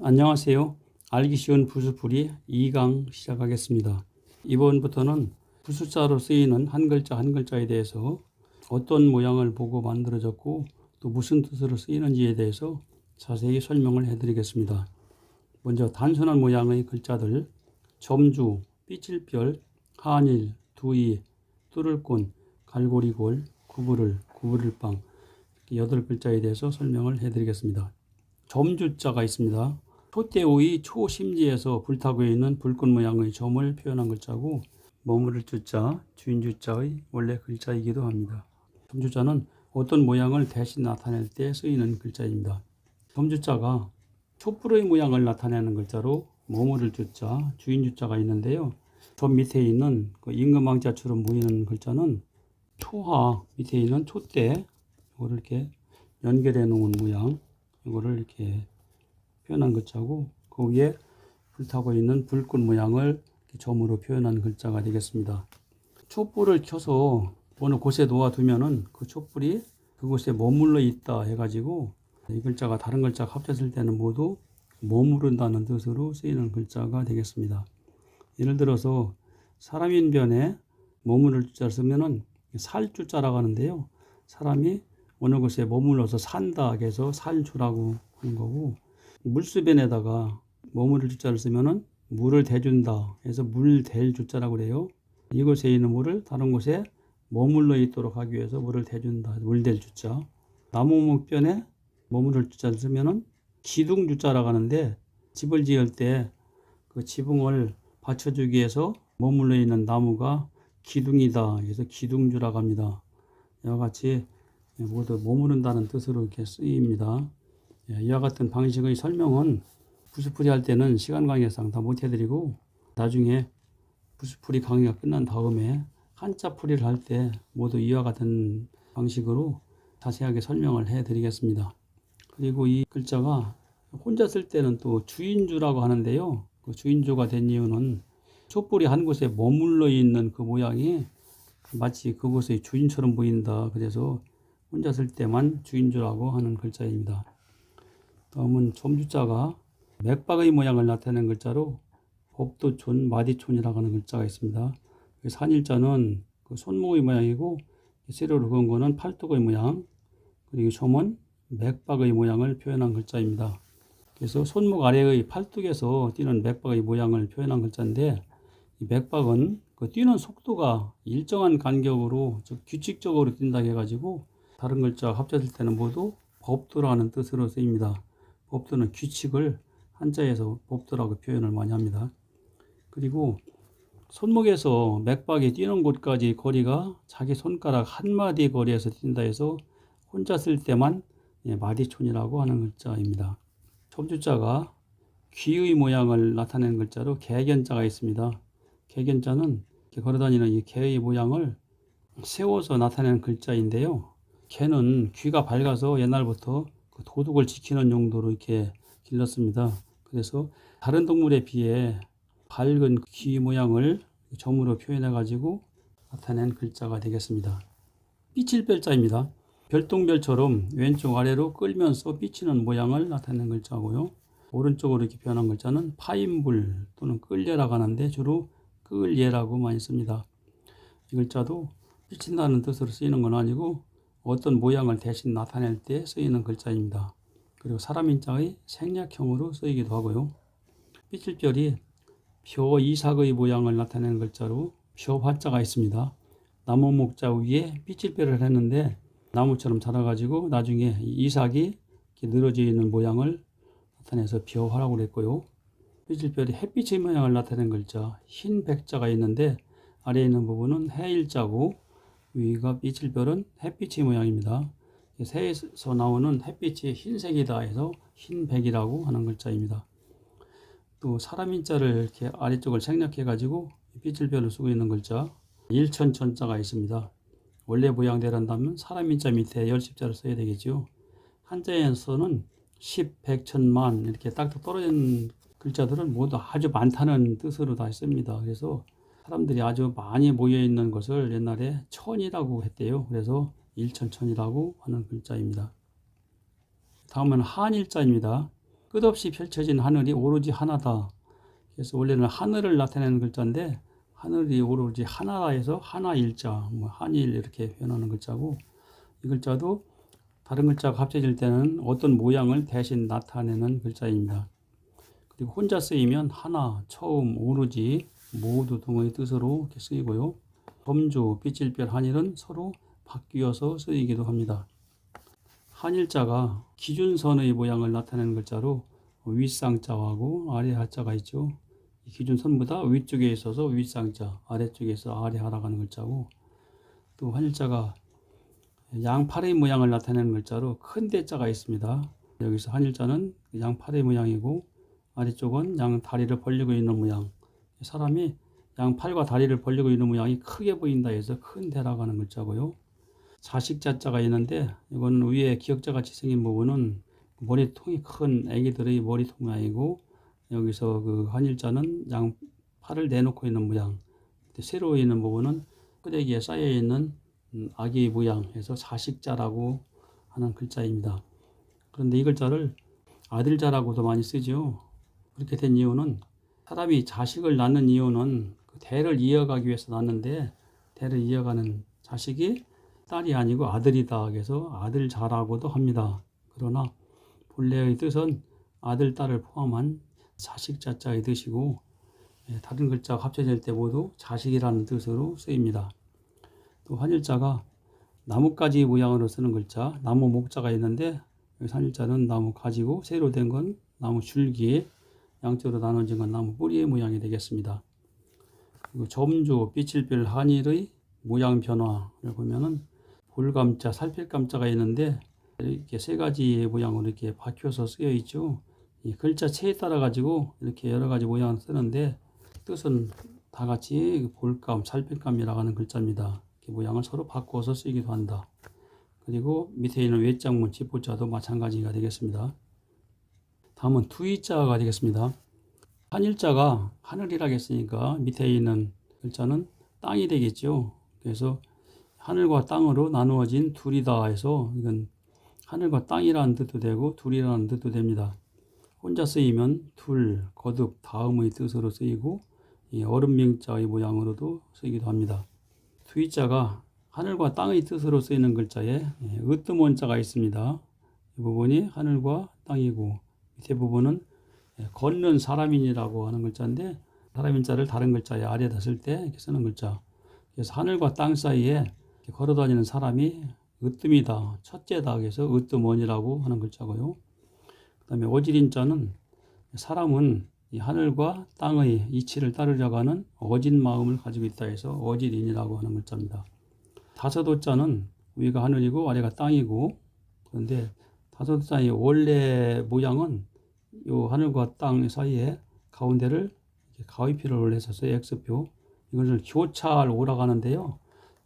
안녕하세요. 알기 쉬운 부수풀이 2강 시작하겠습니다. 이번부터는 부수자로 쓰이는 한 글자 한 글자에 대해서 어떤 모양을 보고 만들어졌고 또 무슨 뜻으로 쓰이는지에 대해서 자세히 설명을 해드리겠습니다. 먼저 단순한 모양의 글자들 점주, 삐질별, 한일, 두이, 뚫을꾼, 갈고리골, 구부를, 구부를빵 여덟 글자에 대해서 설명을 해드리겠습니다. 점주자가 있습니다. 초대오의 초심지에서 불타고 있는 불꽃 모양의 점을 표현한 글자고 머무를 주자, 주인 주자의 원래 글자이기도 합니다. 점주자는 어떤 모양을 대신 나타낼 때 쓰이는 글자입니다. 점주자가 촛불의 모양을 나타내는 글자로 머무를 주자, 주인 주자가 있는데요. 저 밑에 있는 그 임금왕자처럼 보이는 글자는 초하 밑에 있는 촛대 이거를 이렇게 연결해 놓은 모양 이거를 이렇게 표현한 글자고 그 위에 불타고 있는 불꽃 모양을 점으로 표현한 글자가 되겠습니다. 촛불을 켜서 어느 곳에 놓아두면은 그 촛불이 그곳에 머물러 있다 해가지고 이 글자가 다른 글자가 합쳤을 때는 모두 머무른다는 뜻으로 쓰이는 글자가 되겠습니다. 예를 들어서 사람인 변에 머무를 주자를 쓰면은 살 주자라고 하는데요. 사람이 어느 곳에 머물러서 산다 해서 살주라고 하는 거고 물수변에다가 머무를 주자를 쓰면은 물을 대준다 해서 물댈 주자라고 그래요. 이곳에 있는 물을 다른 곳에 머물러 있도록 하기 위해서 물을 대준다. 물댈 주자. 나무목변에 머무를 주자를 쓰면은 기둥 주자라고 하는데 집을 지을 때 그 지붕을 받쳐주기 위해서 머물러 있는 나무가 기둥이다. 그래서 기둥주라고 합니다. 이와 같이 모두 머무른다는 뜻으로 이렇게 쓰입니다. 예, 이와 같은 방식의 설명은 부수풀이 할 때는 시간 관계상 다 못해드리고 나중에 부수풀이 강의가 끝난 다음에 한자 풀이를 할 때 모두 이와 같은 방식으로 자세하게 설명을 해드리겠습니다. 그리고 이 글자가 혼자 쓸 때는 또 주인주라고 하는데요. 그 주인주가 된 이유는 촛불이 한 곳에 머물러 있는 그 모양이 마치 그곳의 주인처럼 보인다. 그래서 혼자 쓸 때만 주인주라고 하는 글자입니다. 다음은 점주자가 맥박의 모양을 나타내는 글자로 법도촌, 마디촌이라고 하는 글자가 있습니다. 그 산일자는 그 손목의 모양이고 세로로 그은 거는 팔뚝의 모양 그리고 점은 맥박의 모양을 표현한 글자입니다. 그래서 손목 아래의 팔뚝에서 뛰는 맥박의 모양을 표현한 글자인데 이 맥박은 그 뛰는 속도가 일정한 간격으로 즉 규칙적으로 뛴다 해가지고 다른 글자 합쳤을 때는 모두 법도라는 뜻으로 쓰입니다. 법도는 규칙을 한자에서 법도라고 표현을 많이 합니다. 그리고 손목에서 맥박이 뛰는 곳까지 거리가 자기 손가락 한 마디 거리에서 뛴다 해서 혼자 쓸 때만 예, 마디촌이라고 하는 글자입니다. 첨주자가 귀의 모양을 나타내는 글자로 개견자가 있습니다. 개견자는 걸어다니는 이 개의 모양을 세워서 나타내는 글자인데요. 개는 귀가 밝아서 옛날부터 그 도둑을 지키는 용도로 이렇게 길렀습니다. 그래서 다른 동물에 비해 밝은 귀 모양을 점으로 표현해 가지고 나타낸 글자가 되겠습니다. 삐칠별자입니다. 별똥별처럼 왼쪽 아래로 끌면서 비치는 모양을 나타내는 글자고요. 오른쪽으로 이렇게 표현한 글자는 파인불 또는 끌려라고 하는데 주로 끌예라고 많이 씁니다. 이 글자도 비친다는 뜻으로 쓰이는 건 아니고 어떤 모양을 대신 나타낼 때 쓰이는 글자입니다. 그리고 사람 인자의 생략형으로 쓰이기도 하고요. 삐칠별이 표 이삭의 모양을 나타내는 글자로 표 화자가 있습니다. 나무 목자 위에 삐칠별을 했는데 나무처럼 자라가지고 나중에 이삭이 늘어져 있는 모양을 나타내서 벼화라고 그랬고요. 삐질별이 햇빛의 모양을 나타낸 글자 흰 백자가 있는데 아래에 있는 부분은 해일자고 위가 삐질별은 햇빛의 모양입니다. 새에서 나오는 햇빛이 흰색이다 해서 흰백이라고 하는 글자입니다. 또 사람인자를 이렇게 아래쪽을 생략해 가지고 삐질별을 쓰고 있는 글자 일천천자가 있습니다. 원래 모양대로 한다면 사람인자 밑에 열십자를 써야 되겠죠. 한자에서는 십, 백, 천만 이렇게 딱딱 떨어진 글자들은 모두 아주 많다는 뜻으로 다 씁니다. 그래서 사람들이 아주 많이 모여 있는 것을 옛날에 천이라고 했대요. 그래서 일천천이라고 하는 글자입니다. 다음은 한일자입니다. 끝없이 펼쳐진 하늘이 오로지 하나다. 그래서 원래는 하늘을 나타내는 글자인데 하늘이 오로지 하나에서 하나일자, 뭐 한일 이렇게 표현하는 글자고 이 글자도 다른 글자가 합쳐질 때는 어떤 모양을 대신 나타내는 글자입니다. 그리고 혼자 쓰이면 하나, 처음, 오로지 모두 동의 뜻으로 이렇게 쓰이고요. 범주, 빛일별, 한일은 서로 바뀌어서 쓰이기도 합니다. 한일자가 기준선의 모양을 나타내는 글자로 윗상자하고 아래 하자가 있죠. 이 기준선보다 위쪽에 있어서 윗상자, 아래쪽에서 아래 하라가는 글자고 또 한일자가 양팔의 모양을 나타내는 글자로 큰 대자가 있습니다. 여기서 한일자는 양팔의 모양이고 아래쪽은 양 다리를 벌리고 있는 모양. 사람이 양 팔과 다리를 벌리고 있는 모양이 크게 보인다 해서 큰 대라고 하는 글자고요. 자식 자자가 있는데 이건 위에 기역자 같이 생긴 부분은 머리통이 큰 아기들의 머리통 모양이고 여기서 그 한일자는 양 팔을 내놓고 있는 모양. 세로 있는 부분은 끄대기에 쌓여 있는 음, 아기 모양해서 자식자라고 하는 글자입니다. 그런데 이 글자를 아들자라고도 많이 쓰죠. 그렇게 된 이유는 사람이 자식을 낳는 이유는 그 대를 이어가기 위해서 낳는데 대를 이어가는 자식이 딸이 아니고 아들이다. 그래서 아들 자라고도 합니다. 그러나 본래의 뜻은 아들, 딸을 포함한 자식 자자의 뜻이고 예, 다른 글자가 합쳐질 때 모두 자식이라는 뜻으로 쓰입니다. 또 한일자가 나뭇가지 모양으로 쓰는 글자, 나무 목자가 있는데 여기 한일자는 나무 가지고 세로 된 건 나무 줄기에 양쪽으로 나눠진 건 나무 뿌리의 모양이 되겠습니다. 그리고 점주, 빛일별 한일의 모양 변화를 보면은 볼감자, 살필감자가 있는데 이렇게 세 가지의 모양으로 이렇게 박혀서 쓰여 있죠. 이 글자 체에 따라 가지고 이렇게 여러 가지 모양을 쓰는데 뜻은 다 같이 볼감, 살필감이라고 하는 글자입니다. 모양을 서로 바꿔서 쓰기도 한다. 그리고 밑에 있는 외장문, 지포자도 마찬가지가 되겠습니다. 다음은 두이자가 되겠습니다. 한일자가 하늘이라고 했으니까 밑에 있는 글자는 땅이 되겠죠. 그래서 하늘과 땅으로 나누어진 둘이다 해서 이건 하늘과 땅이라는 뜻도 되고 둘이라는 뜻도 됩니다. 혼자 쓰이면 둘, 거듭, 다음의 뜻으로 쓰이고 이 얼음명자의 모양으로도 쓰이기도 합니다. 두이자가 하늘과 땅의 뜻으로 쓰이는 글자에 예, 으뜸원자가 있습니다. 이 부분이 하늘과 땅이고 밑에 부분은 예, 걷는 사람인이라고 하는 글자인데 사람인자를 다른 글자에 아래다 쓸 때 이렇게 쓰는 글자. 그래서 하늘과 땅 사이에 걸어다니는 사람이 으뜸이다, 첫째다. 그래서 으뜸원이라고 하는 글자고요. 그 다음에 어지린자는 사람은 이 하늘과 땅의 이치를 따르려고 하는 어진 마음을 가지고 있다 해서 어지린이라고 하는 글자입니다. 다섯호자는 위가 하늘이고 아래가 땅이고 그런데 다섯자의 원래 모양은 이 하늘과 땅 사이에 가운데를 가위표를 해서 X표 이것을 교차를 오라고 하는데요.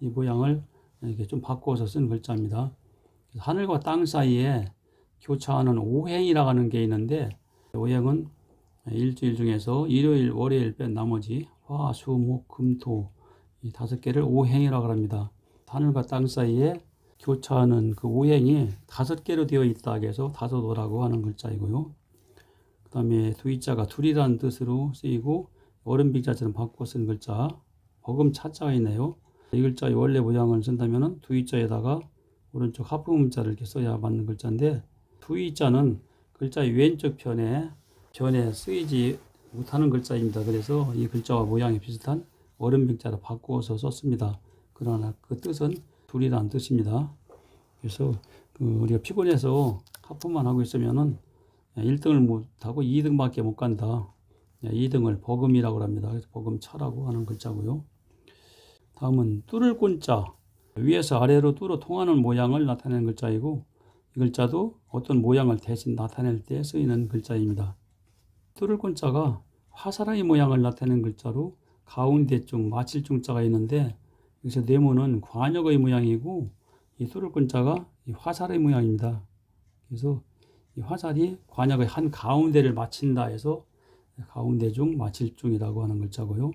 이 모양을 이렇게 좀 바꿔서 쓴 글자입니다. 하늘과 땅 사이에 교차하는 오행이라고 하는 게 있는데 오행은 일주일 중에서 일요일, 월요일 뺀 나머지 화, 수, 목, 금, 토 이 다섯 개를 오행이라고 합니다. 하늘과 땅 사이에 교차하는 그 오행이 다섯 개로 되어 있다 해서 다섯 오라고 하는 글자이고요. 그 다음에 두이자가 둘이라는 뜻으로 쓰이고 어른빅자처럼 바꿔 쓴 글자 버금 차자가 있네요. 이 글자의 원래 모양을 쓴다면 두이자에다가 오른쪽 하프 문자를 이렇게 써야 맞는 글자인데 두이자는 글자의 왼쪽 편에 변에 쓰이지 못하는 글자입니다. 그래서 이 글자와 모양이 비슷한 어른빅자로 바꾸어서 썼습니다. 그러나 그 뜻은 둘이라는 뜻입니다. 그래서 그 우리가 피곤해서 하품만 하고 있으면은 1등을 못하고 2등밖에 못 간다. 2등을 버금이라고 합니다. 그래서 버금차라고 하는 글자고요. 다음은 뚫을 꼰자. 위에서 아래로 뚫어 통하는 모양을 나타내는 글자이고 이 글자도 어떤 모양을 대신 나타낼 때 쓰이는 글자입니다. 뚫을 꼰자가 화사랑의 모양을 나타내는 글자로 가운데 쪽 마칠 중자가 있는데 여기서 네모는 관역의 모양이고 이이 화살의 모양입니다. 그래서 이 화살이 관역의 한 가운데를 마친다 해서 가운데 중 마칠 중이라고 하는 글자고요.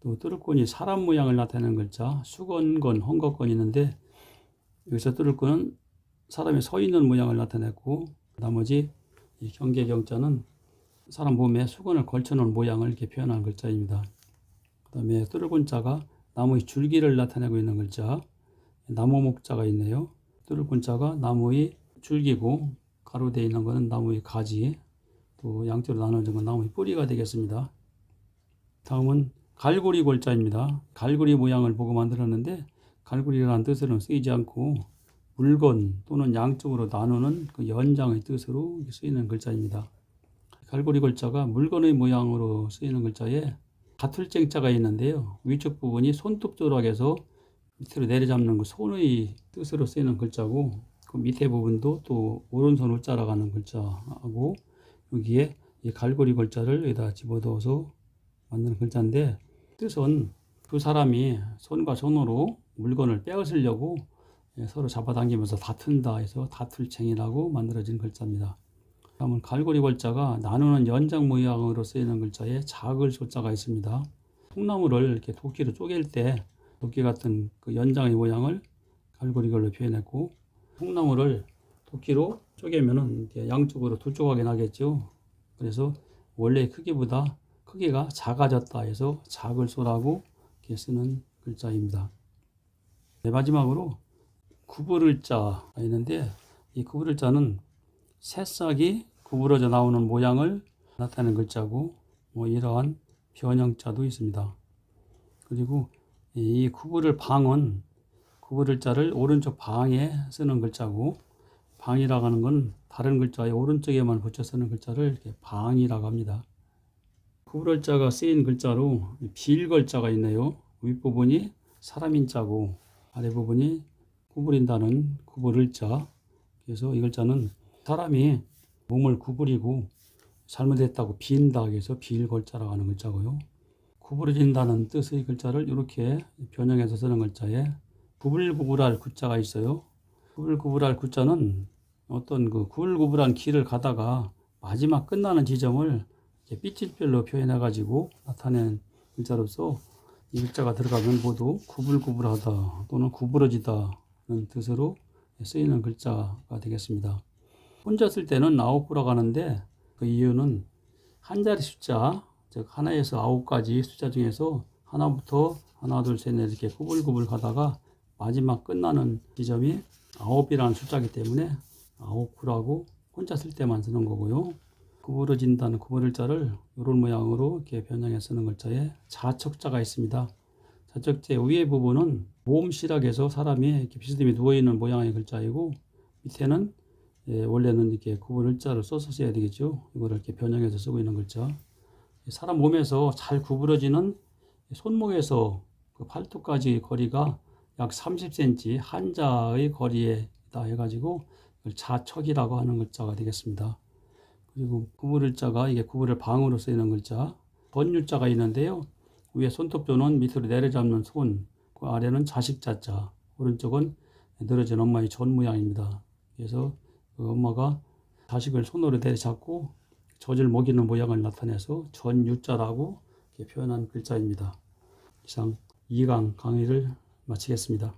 또 뚫을권이 사람 모양을 나타내는 글자 수건건, 헝거건이 있는데 여기서 뚫을권은 사람이 서 있는 모양을 나타냈고 나머지 이 경계경자는 사람 몸에 수건을 걸쳐놓은 모양을 이렇게 표현한 글자입니다. 그 다음에 뚜르군자가 나무의 줄기를 나타내고 있는 글자, 나무 목자가 있네요. 뚜르군자가 나무의 줄기고 가로되어 있는 것은 나무의 가지, 또 양쪽으로 나눠진 건 나무의 뿌리가 되겠습니다. 다음은 갈고리 골자입니다. 갈고리 모양을 보고 만들었는데 갈고리라는 뜻으로는 쓰이지 않고 물건 또는 양쪽으로 나누는 그 연장의 뜻으로 쓰이는 글자입니다. 갈고리 글자가 물건의 모양으로 쓰이는 글자에 가툴쟁자가 있는데요. 위쪽 부분이 손톱 조락에서 밑으로 내려잡는 그 손의 뜻으로 쓰이는 글자고 그 밑에 부분도 또 오른손 우자라고 하는 글자하고 여기에 이 갈고리 글자를 여기다 집어넣어서 만드는 글자인데 뜻은 두 사람이 손과 손으로 물건을 빼앗으려고 예, 서로 잡아당기면서 다툰다 해서 다툴쟁이라고 만들어진 글자입니다. 다음은 갈고리 글자가 나누는 연장 모양으로 쓰이는 글자에 작을 소자가 있습니다. 통나무를 이렇게 도끼로 쪼갤 때 도끼 같은 그 연장의 모양을 갈고리 걸로 표현했고 통나무를 도끼로 이렇게 양쪽으로 두 조각이 나겠죠. 그래서 원래 크기보다 크기가 작아졌다 해서 작을 소라고 이렇게 쓰는 글자입니다. 네, 마지막으로 구부를 자가 있는데 이 구부를 자는 새싹이 구부러져 나오는 모양을 나타내는 글자고 뭐 이러한 변형자도 있습니다. 그리고 이 구부를 방은 구부를 자를 오른쪽 방에 쓰는 글자고 방이라고 하는 건 다른 글자의 오른쪽에만 붙여 쓰는 글자를 이렇게 방이라고 합니다. 구부를 자가 쓰인 글자로 빌글자가 있네요. 윗부분이 사람인 자고 아랫부분이 구부린다는 구부를 자. 그래서 이 글자는 사람이 몸을 구부리고 잘못했다고 빈다 해서 빌걸자라고 하는 글자고요. 구부러진다는 뜻의 글자를 이렇게 변형해서 쓰는 글자에 구불구불할 구자가 있어요. 구불구불할 구자는 어떤 그 구불구불한 길을 가다가 마지막 끝나는 지점을 삐질별로 표현해 가지고 나타낸 글자로서 이 글자가 들어가면 모두 구불구불하다 또는 구부러지다는 뜻으로 쓰이는 글자가 되겠습니다. 혼자 쓸 때는 아홉 구라고 하는데 그 이유는 한 자리 숫자, 즉 하나에서 아홉 가지 숫자 중에서 하나부터 하나, 둘, 셋, 넷 이렇게 구불구불 가다가 마지막 끝나는 지점이 아홉이라는 숫자이기 때문에 아홉 구라고 혼자 쓸 때만 쓰는 거고요. 구부러진다는 구부를 자를 이런 모양으로 이렇게 변형해 쓰는 글자에 자척자가 있습니다. 자척제 위에 부분은 모음시락에서 사람이 이렇게 비스듬히 누워 있는 모양의 글자이고 밑에는 예, 원래는 이렇게 구분 자를 써서 써야 되겠죠. 이거를 이렇게 변형해서 쓰고 있는 글자. 사람 몸에서 잘 구부러지는 손목에서 그 팔뚝까지 거리가 약 30cm 한자의 거리에 있다 해가지고 이걸 자척이라고 하는 글자가 되겠습니다. 그리고 구부를 자가 이게 구부를 방으로 쓰이는 글자. 번유자가 있는데요. 위에 손톱조는 밑으로 내려잡는 손, 그 아래는 자식자자, 오른쪽은 늘어진 엄마의 전 모양입니다. 그래서 그 엄마가 자식을 손으로 내려잡고 젖을 먹이는 모양을 나타내서 전유자라고 표현한 글자입니다. 이상 2강 강의를 마치겠습니다.